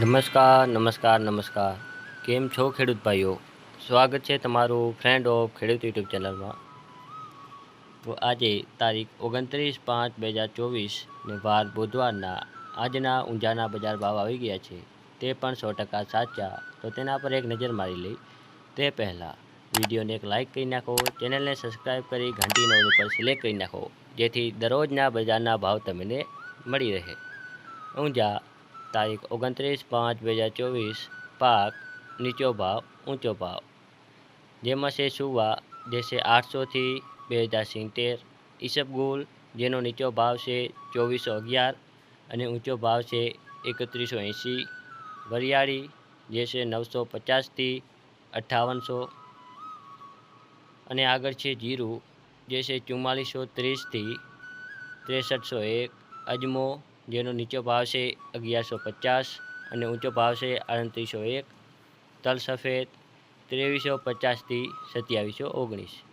નમસ્કાર નમસ્કાર નમસ્કાર. કેમ છો ખેડૂત ભાઈઓ? સ્વાગત છે તમારું ફ્રેન્ડ ઓફ ખેડૂત યુટ્યુબ ચેનલમાં. તો આજે તારીખ ઓગણત્રીસ પાંચ બે હજાર ચોવીસને વાર બુધવારના આજના ઊંઝાના બજાર ભાવ આવી ગયા છે. તે પણ સો ટકા સાચા. તો તેના પર એક નજર મારી લઈ. તે પહેલાં વિડીયોને એક લાઇક કરી નાખો, ચેનલને સબસ્ક્રાઈબ કરી ઘંટી ઉપર સિલેક્ટ કરી નાખો, જેથી દરરોજના બજારના ભાવ તમને મળી રહે. ઊંઝા તારીખ ઓગણત્રીસ પાંચ બે હજાર ચોવીસ, પાક, નીચો ભાવ, ઊંચો ભાવ. જેમાં છે સુવા, જે આઠસોથી બે હજાર સિત્તેર. ઈસબગુલ જેનો નીચો ભાવ છે ચોવીસો અગિયાર અને ઊંચો ભાવ છે એકત્રીસો એંસી વરિયાળી, જે નવસો પચાસથી અઠ્ઠાવનસો. અને આગળ છે જીરું, જે છે ચુમ્માલીસો ત્રીસથી ત્રેસઠસો એક. અજમો જેનો નીચો ભાવ છે અગિયારસો પચાસ અને ઊંચો ભાવ છે આડત્રીસો એક. તલ સફેદ ત્રેવીસો પચાસથી સત્યાવીસો ઓગણીસ.